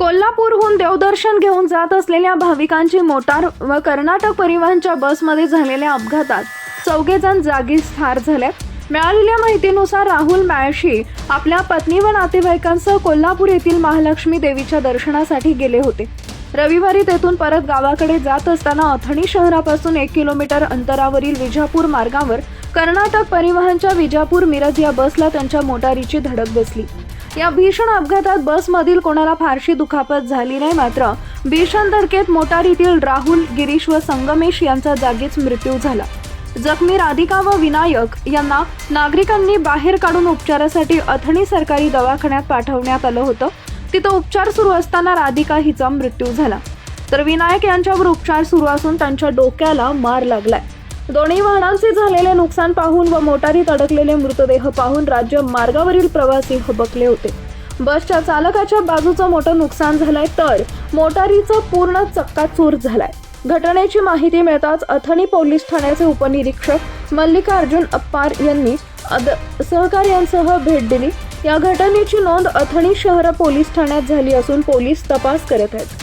कोल्हापूरहून देवदर्शन घेऊन जात असलेल्या भाविकांची मोटार व कर्नाटक परिवहनच्या बसमध्ये झालेल्या अपघातात चौघेजण जागीच ठार झाले मिळालेल्या माहितीनुसार राहुल मॅळशी आपल्या पत्नी व नातेवाईकांसह कोल्हापूर येथील महालक्ष्मी देवीच्या दर्शनासाठी गेले होते. रविवारी तेथून परत गावाकडे जात असताना अथणी शहरापासून एक किलोमीटर अंतरावरील विजापूर मार्गावर कर्नाटक परिवहनच्या विजापूर मिरज या बसला त्यांच्या मोटारीची धडक बसली. या भीषण अपघातात बसमधील कोणाला फारशी दुखापत झाली नाही मात्र भीषण धडकेत मोटारीतील राहुल गिरीश व संगमेश यांचा जागीच मृत्यू झाला. जखमी राधिका व विनायक यांना नागरिकांनी बाहेर काढून उपचारासाठी अथणी सरकारी दवाखान्यात पाठवण्यात आलं होतं. तिथं उपचार सुरू असताना राधिका हिचा मृत्यू झाला. तर विनायक यांच्यावर उपचार सुरू असून त्यांच्या डोक्याला मार लागलाय. दोन्ही वाहनांचे झालेले नुकसान पाहून व मोटारीत अडकलेले मृतदेह पाहून राज्य मार्गावरील प्रवासी हबकले होते. बसच्या चालकाच्या बाजूचं मोठं नुकसान झालंय तर मोटारीचं पूर्ण चक्काचूर झालाय. घटनेची माहिती मिळताच अथणी पोलीस ठाण्याचे उपनिरीक्षक मल्लिकार्जुन अप्पार यांनी अद- सहकार्यांसह भेट दिली. या घटनेची नोंद अथणी शहर पोलीस ठाण्यात झाली असून पोलीस तपास करत आहेत.